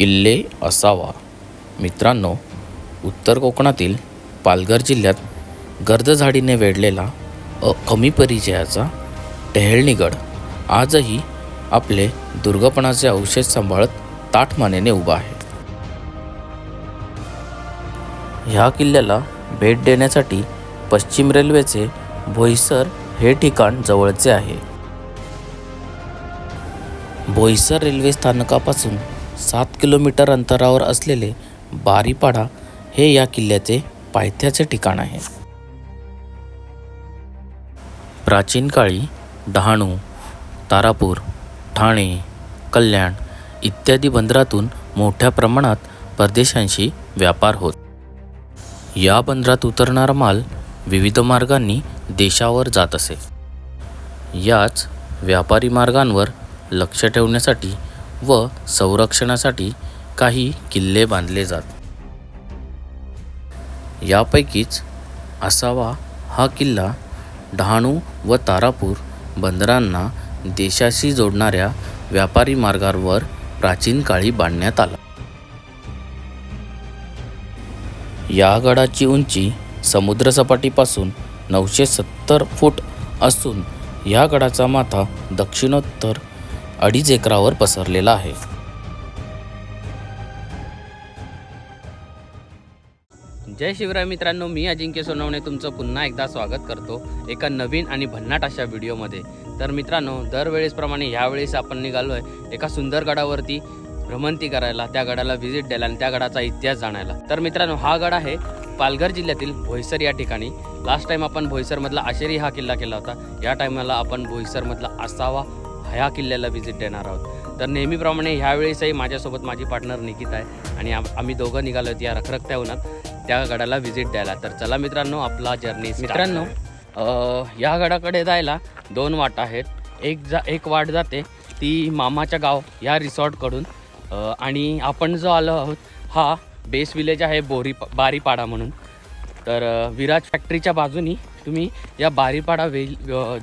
किल्ले असावा. मित्रांनो उत्तर कोकणातील पालघर जिल्ह्यात गर्दझाडीने वेढलेला अ कमी परिचयाचा टेहळणीगड आजही आपले दुर्गपणाचे अवशेष सांभाळत ताठमानेने उभा आहे. ह्या किल्ल्याला भेट देण्यासाठी पश्चिम रेल्वेचे भोईसर हे ठिकाण जवळचे आहे. भोईसर रेल्वे स्थानकापासून सात किलोमीटर अंतरावर असलेले बारीपाडा हे या किल्ल्याचे पायथ्याचे ठिकाण आहे. प्राचीन काळी डहाणू तारापूर ठाणे कल्याण इत्यादी बंदरातून मोठ्या प्रमाणात परदेशांशी व्यापार होत. या बंदरात उतरणारा माल विविध मार्गांनी देशावर जात असे. याच व्यापारी मार्गांवर लक्ष ठेवण्यासाठी व संरक्षणासाठी काही किल्ले बांधले जात. यापैकीच असावा हा किल्ला डहाणू व तारापूर बंदरांना देशाशी जोडणाऱ्या व्यापारी मार्गावर प्राचीन काळी बांधण्यात आला. या गडाची उंची समुद्रसपाटीपासून नऊशे सत्तर फूट असून या गडाचा माथा दक्षिणोत्तर अडीच एकरावर पसरलेला आहे. जय शिवराय मित्रांनो मी अजिंक्य सोनवणे तुमचं पुन्हा एकदा स्वागत करतो एका नवीन आणि भन्नाट अशा व्हिडिओमध्ये. तर मित्रांनो दरवेळेसप्रमाणे ह्यावेळेस आपण निघालो आहे एका सुंदर गडावरती भ्रमंती करायला त्या गडाला व्हिजिट द्यायला आणि त्या गडाचा इतिहास जाणायला. तर मित्रांनो हा गड आहे पालघर जिल्ह्यातील भोईसर या ठिकाणी. लास्ट टाइम आपण भोईसरमधला आशेरी हा किल्ला केला होता. या टायमाला आपण भोईसरमधला असावा ह्या किल्ल्याला व्हिजिट देणार आहोत. तर नेहमीप्रमाणे ह्यावेळेसही माझ्यासोबत माझी पार्टनर निकिता आहे आणि आम- आम्ही दोघं निघालो आहेत या रखरखत्या उन्हात. त्या गडाला व्हिजिट द्यायला. तर चला मित्रांनो आपला जर्नी मित्रांनो या गडाकडे जायला दोन वाट आहेत. एक जा एक वाट जाते ती मामाच्या गाव या रिसॉर्टकडून. आणि आपण जो आलो आहोत हा बेस विलेज आहे बोरी बारीपाडा म्हणून. तर विराज फॅक्टरीच्या बाजूनी तुम्ही या बारीपाडा वे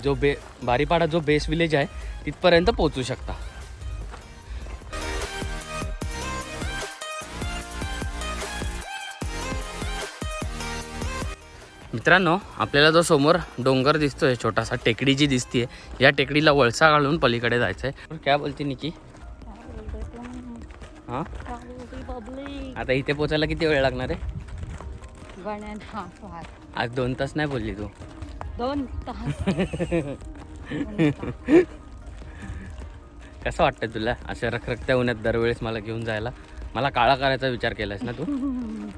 जो बे बारीपाडा जो बेस विलेज आहे तिथपर्यंत पोहोचू शकता. मित्रांनो आपल्याला जो समोर डोंगर दिसतोय छोटासा टेकडी जी दिसतीये या टेकडीला वळसा घालून पलीकडे जायचंय. काय बोलते निकी? हां? आता इथे पोचायला किती वेळ लागणार आहे? वन अँड हाफ आवर आज दोन तास नाही बोलली तू. दोन तास. कसं वाटतं तुला? अशा रखरखत्या उन्हात दरवेळेस मला घेऊन जायला? मला काळा करायचा विचार केलास ना तू?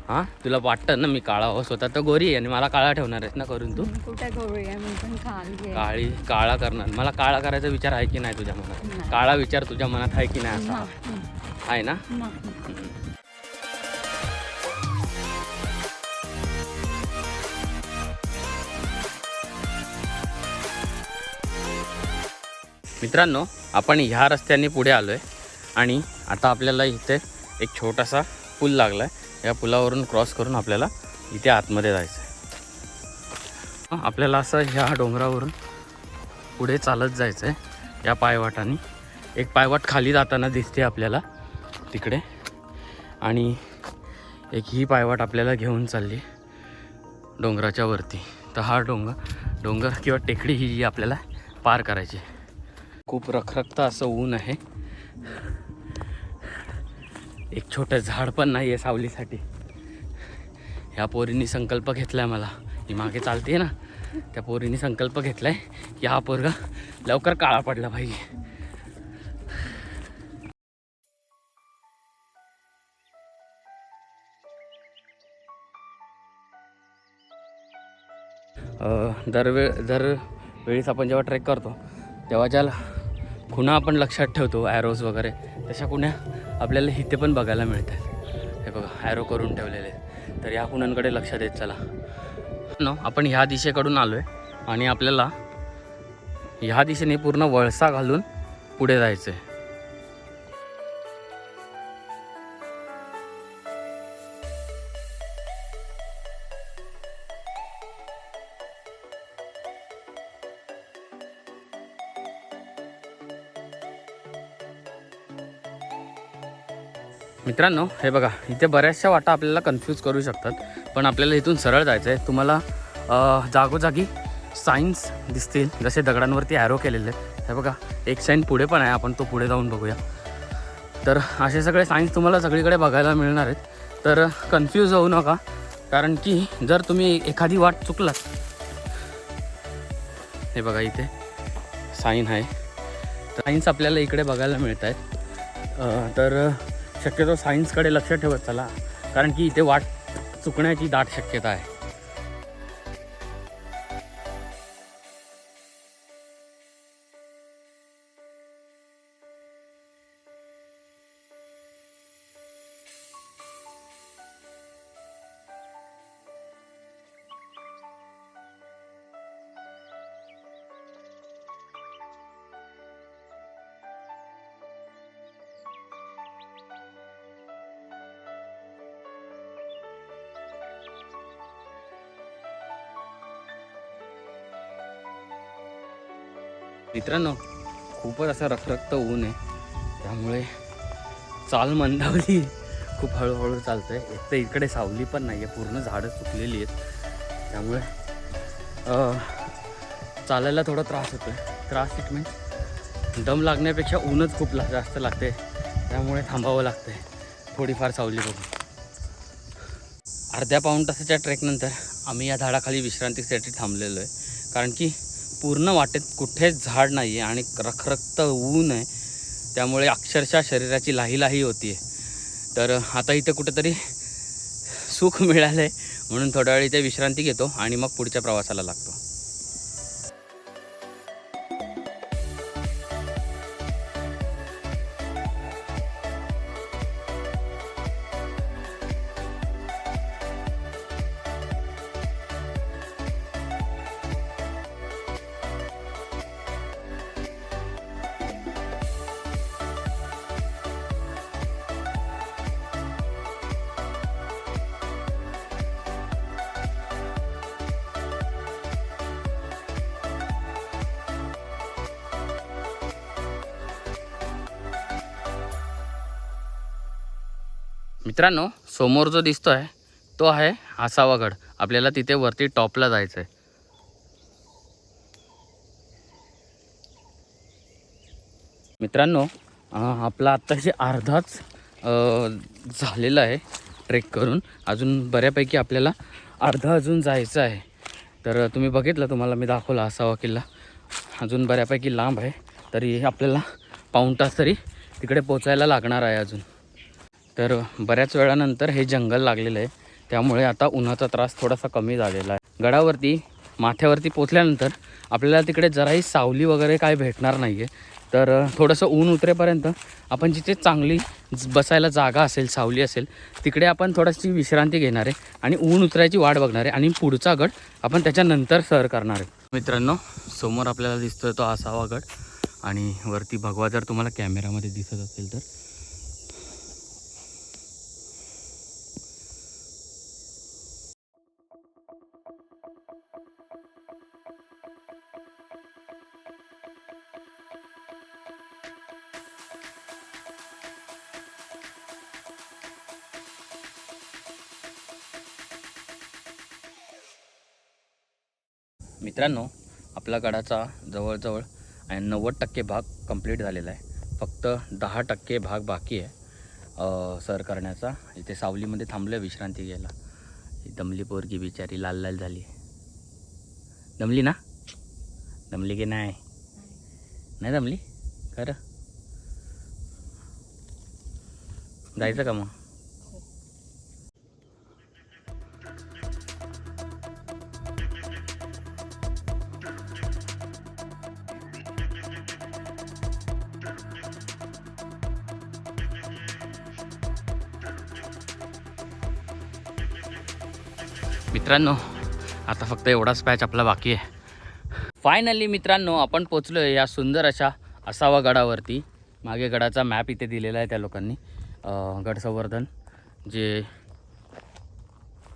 हां? तुला वाटतं ना मी काळा हो स्वतः तर गोरी आहे आणि मला काळा ठेवणार आहेस ना करून तू? कुठे करूया मी पण खाली काळी काळा करणार. मला काळा करायचा विचार आहे की नाही तुझ्या मनात? नाही. काळा विचार तुझ्या मनात आहे की नाही असा? आहे ना? मित्रांनो आपण ह्या रस्त्याने पुढे आलो आहे आणि आता आपल्याला इथे एक छोटासा पूल लागला आहे या पुलावरून क्रॉस करून आपल्याला इथे आतमध्ये जायचं आहे आपल्याला असं ह्या डोंगरावरून पुढे चालत जायचं आहे या पायवाटाने. एक पायवाट खाली जाताना दिसते आपल्याला तिकडे. आणि एक ही पायवाट आपल्याला घेऊन चालली डोंगराच्या वरती. तर हा डोंगर डोंगर किंवा टेकडी ही जी आपल्याला पार करायची आहे. खूप रखरखतं असं ऊन आहे. एक छोटं झाड पण नाही आहे सावलीसाठी. ह्या पोरींनी संकल्प घेतलाय मला. ही मागे चालते ना. त्या पोरींनी संकल्प घेतलाय की हा पोरगा लवकर काळा पडला पाहिजे. दरवे दर वेळेस आपण जेव्हा ट्रेक करतो तेव्हा ज्या खुणा आपण लक्षात ठेवतो ॲरोज वगैरे. तशा खुण्या आपल्याला इथे पण बघायला मिळतात. हे बघा ॲरो करून ठेवलेले आहेत. तर या खुणांकडे लक्ष देत चला. न आपण ह्या दिशेकडून आलो आहे आणि आपल्याला ह्या दिशेने पूर्ण वळसा घालून पुढे जायचं आहे मित्रांनो हे बघा इथे बऱ्याचशा वाटा आपल्याला कन्फ्यूज करू शकतात पण आपल्याला इथून सरळ जायचं आहे तुम्हाला जागोजागी साईन्स दिसतील जसे दगडांवरती ॲरो केलेले. आहेत हे बघा एक साईन पुढे पण आहे आपण तो पुढे जाऊन बघूया. तर असे सगळे सायन्स तुम्हाला सगळीकडे बघायला मिळणार आहेत. तर कन्फ्यूज होऊ नका कारण की जर तुम्ही एखादी वाट चुकलात हे बघा इथे साईन आहे. सायन्स आपल्याला इकडे बघायला मिळत आहेत तर शक्यतो सायन्सकडे लक्ष ठेवत चला. कारण की इथे वाट चुकण्याची दाट शक्यता आहे. मित्रांनो खूपच असं रखरखत ऊन आहे. त्यामुळे चाल मंदावली खूप हळूहळू चालतं आहे एक तर इकडे सावली पण नाही आहे पूर्ण झाडं सुकलेली आहेत. त्यामुळे चालायला थोडा त्रास होतो आहे त्रास इट मीन्स दम लागण्यापेक्षा ऊनच खूप ला जास्त लागते त्यामुळे थांबावं लागतं आहे थोडीफार सावली बघून. अर्ध्या पाऊण तासाच्या ट्रेकनंतर आम्ही या झाडाखाली विश्रांतीसाठी थांबलेलो आहे. कारण की पूर्ण वाटेत कुठेच झाड नाही आहे आणि रखरखत ऊन आहे. त्यामुळे अक्षरशः शरीराची लाही लाही होती आहे तर आता इथं कुठेतरी सुख मिळालं आहे म्हणून थोड्या वेळ इथे विश्रांती घेतो आणि मग पुढच्या प्रवासाला लागतो. मित्रांनो समोर जो दिसतो आहे तो आहे आसावागड. आपल्याला तिथे वरती टॉपला जायचं आहे मित्रांनो आपला आत्ताशी अर्धाच झालेला आहे ट्रेक करून. अजून बऱ्यापैकी आपल्याला अर्धा अजून जायचं आहे. तर तुम्ही बघितलं तुम्हाला मी दाखवला असावा किल्ला. अजून बऱ्यापैकी लांब आहे. तरी आपल्याला पाऊण तास तरी तिकडे पोचायला लागणार आहे अजून. तर बऱ्याच वेळानंतर हे जंगल लागलेलं आहे. त्यामुळे आता उन्हाचा त्रास थोडासा कमी झालेला आहे. गडावरती माथ्यावरती पोचल्यानंतर आपल्याला तिकडे जराही सावली वगैरे काय भेटणार नाही आहे तर थोडंसं ऊन उतरेपर्यंत आपण जिथे चांगली बसायला जागा असेल सावली असेल तिकडे आपण थोडीशी विश्रांती घेणार आहे आणि ऊन उतरायची वाट बघणार आहे आणि पुढचा गड आपण त्याच्यानंतर सर करणार आहे. मित्रांनो समोर आपल्याला दिसतोय तो असावा गड आणि वरती भगवा जर तुम्हाला कॅमेरामध्ये दिसत असेल तर. मित्रांनो आपला गडाचा जवळजवळ आणि नव्वद टक्के भाग कंप्लीट झालेला आहे. फक्त दहा टक्के भाग बाकी आहे सर करण्याचा. इथे सावलीमध्ये थांबलं विश्रांती घ्यायला. दमली पोरगी बिचारी लाल लाल झाली. दमली ना? दमली की नाही? नाही दमली? खरं? जायचं का मग? मित्रांनो आता फक्त एवढाच पॅच आपला बाकी आहे. फायनली मित्रांनो आपण पोचलो आहे या सुंदर अशा असावा गडावरती. मागे गडाचा मॅप इथे दिलेला आहे त्या लोकांनी. गडसंवर्धन गड संवर्धन जे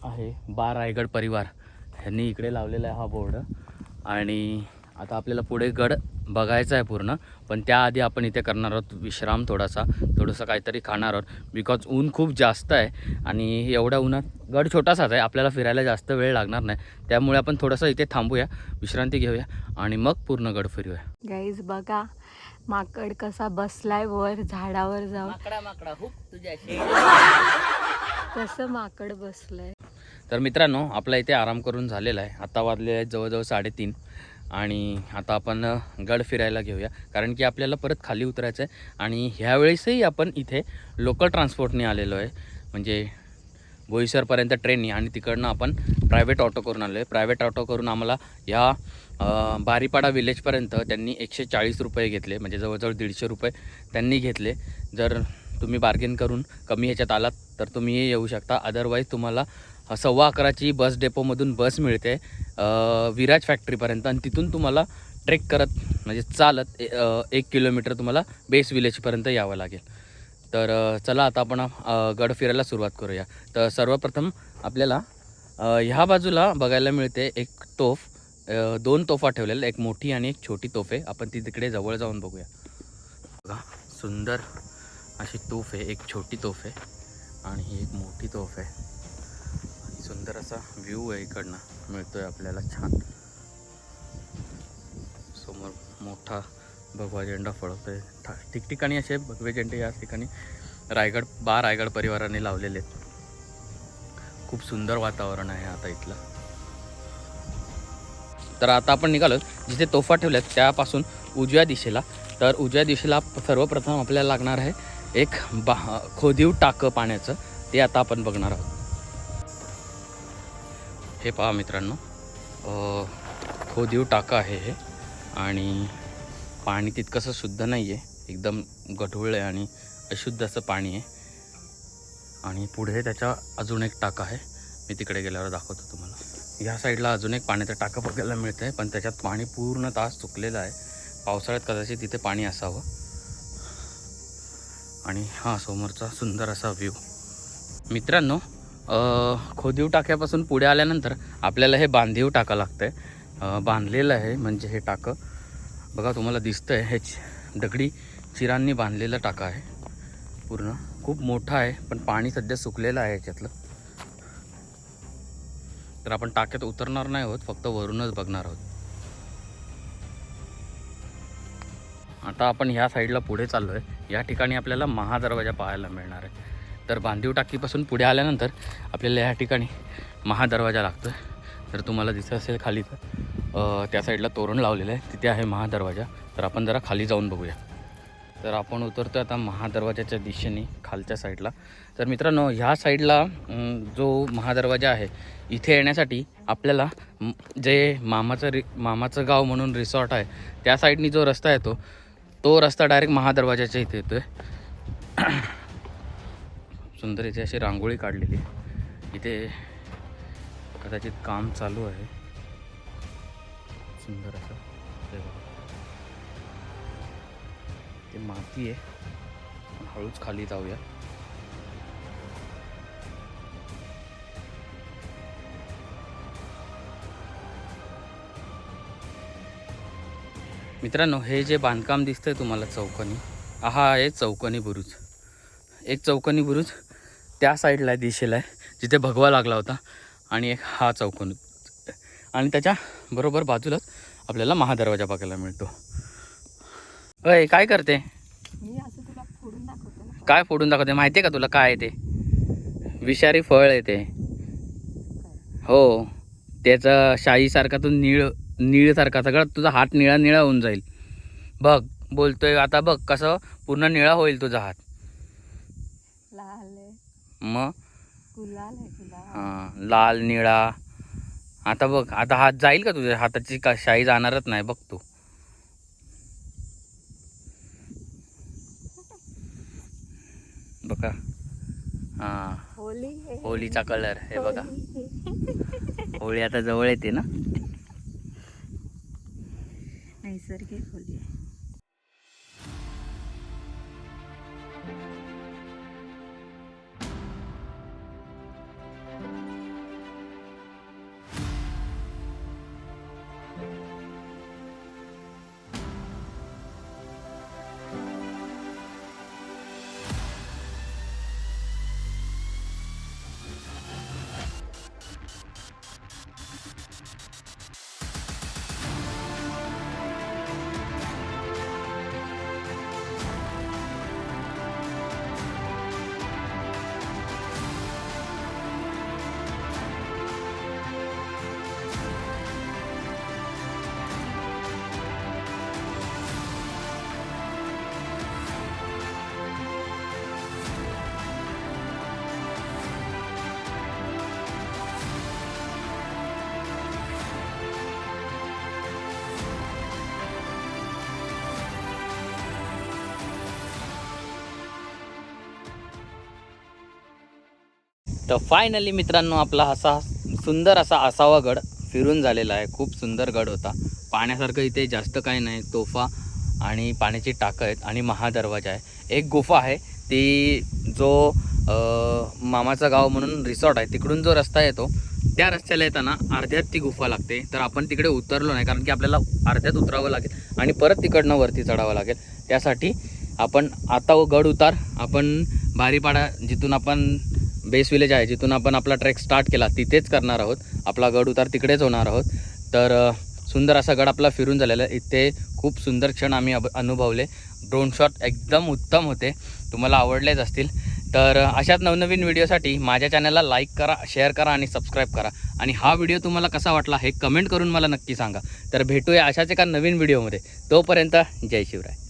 आहे बा रायगड परिवार. ह्यांनी इकडे लावलेला आहे हा बोर्ड आणि आता आपल्याला पुढे गड बघायचं आहे पूर्ण पण त्याआधी आपण इथे करणार आहोत विश्राम थोडासा. थोडंसं काहीतरी खाणार आहोत. बिकॉज ऊन खूप जास्त आहे आणि एवढ्या उन्हात गड छोटासाच आहे. आपल्याला फिरायला जास्त वेळ लागणार नाही. त्यामुळे आपण थोडंसं इथे थांबूया विश्रांती घेऊया आणि मग पूर्ण गड फिरूया. गाईज बघा माकड कसा बसलाय वर झाडावर जाऊन. माकडा माकडा हुक तुझ्या कसं माकड बसलंय. तर मित्रांनो आपला इथे आराम करून झालेला आहे. आता वाजले आहेत जवळजवळ साडेतीन. आणि आता आपण गड फिरायला घेऊया. कारण की आपल्याला परत खाली उतरायचं आहे आणि ह्यावेळेसही आपण इथे लोकल ट्रान्सपोर्टने आलेलो आहे. म्हणजे बोईसरपर्यंत ट्रेननी आणि तिकडनं आपण प्रायव्हेट ऑटो करून आलो आहे. प्रायव्हेट ऑटो करून आम्हाला ह्या बारीपाडा विलेजपर्यंत त्यांनी एकशे चाळीस रुपये घेतले. म्हणजे जवळजवळ दीडशे रुपये त्यांनी घेतले. जर तुम्ही बार्गेन करून कमी ह्याच्यात आलात तर तुम्ही येऊ शकता. अदरवाईज तुम्हाला सव्वा अकराची बस डेपोमधून बस मिळते विराज फॅक्टरीपर्यंत. आणि तिथून तुम्हाला ट्रेक करत म्हणजे चालत ए- एक किलोमीटर तुम्हाला बेस विलेजपर्यंत यावं लागेल. तर चला आता आपण गड फिरायला सुरुवात करूया. तर सर्वप्रथम आपल्याला ह्या बाजूला बघायला मिळते एक तोफ दोन तोफा ठेवलेल्या एक मोठी आणि एक छोटी तोफ. आहे आपण ती तिकडे जवळ जाऊन बघूया. बघा सुंदर अशी तोफ आहे एक छोटी तोफ आहे आणि ही एक मोठी तोफ आहे. सुंदर असा व्ह्यू आहे इकडनं. मिळतोय आपल्याला छान. समोर मोठा भगवा झेंडा फळतोय ठा- ठिकठिकाणी असे भगवे झेंडे या ठिकाणी रायगड बा रायगड परिवाराने लावलेले आहेत. खूप सुंदर वातावरण आहे आता इथलं. तर आता आपण निघालो जिथे तोफा ठेवल्यात त्यापासून उजव्या दिशेला. तर उजव्या दिशेला सर्वप्रथम आपल्याला लागणार आहे एक बा खोदीव टाकं पाण्याचं. ते आता आपण बघणार आहोत. हे पहा मित्रांनो. खोदीव टाकं आहे हे. आणि पाणी तितकंसं शुद्ध नाही आहे एकदम गढूळ आहे आणि अशुद्ध असं पाणी आहे. आणि पुढे त्याच्या अजून एक टाका आहे. मी तिकडे गेल्यावर दाखवतो तुम्हाला. ह्या साईडला अजून एक पाण्याचं टाकं बघायला मिळतं आहे पण त्याच्यात पाणी पूर्ण तास चुकलेलं आहे. पावसाळ्यात कदाचित तिथे पाणी असावं. आणि हा समोरचा सुंदर असा व्ह्यू मित्रांनो खोदीव टाक्यापासून पुढे आल्यानंतर आपल्याला हे बांधीव टाका लागतं आहे बांधलेलं आहे म्हणजे हे टाकं. बघा तुम्हाला दिसतं आहे हे दगडी चिरांनी बांधलेलं टाका आहे. पूर्ण. खूप मोठा आहे पण पाणी सध्या सुकलेलं आहे याच्यातलं. तर आपण टाक्यात उतरणार नाही आहोत फक्त वरूनच बघणार आहोत. आता आपण ह्या साईडला पुढे चाललो आहे या ठिकाणी आपल्याला महादरवाजा पाहायला मिळणार आहे. तर बांधीव टाकीपासून पुढे आल्यानंतर आपल्याला या ठिकाणी महादरवाजा लागतो आहे तर तुम्हाला दिसत असेल खाली तर त्या साईडला तोरण लावलेलं आहे. तिथे आहे महादरवाजा. तर आपण जरा खाली जाऊन बघूया. तर आपण उतरतो आता महादरवाजाच्या दिशेने खालच्या साईडला. तर मित्रांनो ह्या साईडला जो महादरवाजा आहे इथे येण्यासाठी आपल्याला जे मामाचं रि मामाचं गाव म्हणून रिसॉर्ट आहे त्या साईडनी जो रस्ता येतो तो रस्ता डायरेक्ट महादरवाजाच्या इथे येतो आहे सुंदर इथे अशी रांगोळी काढलेली इथे कदाचित काम चालू आहे. सुंदर असं. ते ते माती आहे. हळूच खाली जाऊया. मित्रांनो हे जे बांधकाम दिसतंय तुम्हाला चौकनी. हा आहे चौकनी बुरुज. एक चौकनी बुरुज. त्या साईडला दिशेला आहे जिथे भगवा लागला होता. आणि एक हा चौकनी. आणि त्याच्या बरोबर बाजूलाच आपल्याला महादरवाजा बघायला मिळतो. अय काय करते? काय फोडून दाखवते? माहिती आहे का तुला काय ते? विषारी फळ आहे ते. हो. त्याचं शाईसारखा तो निळ निळसारखा सगळा तुझा हात निळा निळा होऊन जाईल. बघ बोलतोय आता बघ कसं पूर्ण निळा होईल तुझा हात. मग हां लाल निळा. आता बघ आता हात जाईल का तुझ्या हाताची का शाई जाणारच नाही बघ तू. बघा हां. होली आहे. होलीचा कलर हे बघा. होळी आता जवळ येते ना? नैसर्गिक होली तर फायनली मित्रांनो आपला असा सुंदर असा असावा गड फिरून झालेला आहे. खूप सुंदर गड होता. पाण्यासारखं इथे जास्त काही नाही. तोफा आणि पाण्याची टाकं आहेत आणि महादरवाजा आहे. एक गुफा आहे. ती जो मामाचा मामाचं गाव म्हणून रिसॉर्ट आहे. तिकडून जो रस्ता येतो त्या रस्त्याला येताना अर्ध्यात ती गुफा लागते. तर आपण तिकडे उतरलो नाही कारण की आपल्याला अर्ध्यात उतरावं लागेल आणि परत तिकडनं वरती चढावं लागेल. त्यासाठी आपण आता गड उतार. आपण बारीपाडा जिथून आपण बेस विलेज आहे जिथून आपण आपला ट्रेक स्टार्ट केला तिथेच करणार आहोत. आपला गड उतार तिकडेच होणार आहोत. तर सुंदर असा गड आपला फिरून झालेला आहे. इथे खूप सुंदर क्षण आम्ही अब अनुभवले. ड्रोन शॉट एकदम उत्तम होते. तुम्हाला आवडलेच असतील. तर अशाच नवनवीन व्हिडिओसाठी माझ्या चॅनलला लाईक करा शेअर करा आणि सबस्क्राईब करा. आणि हा व्हिडिओ तुम्हाला कसा वाटला हे कमेंट करून मला नक्की सांगा. तर भेटूया अशाच एका नवीन व्हिडिओमध्ये तोपर्यंत जय शिवराय.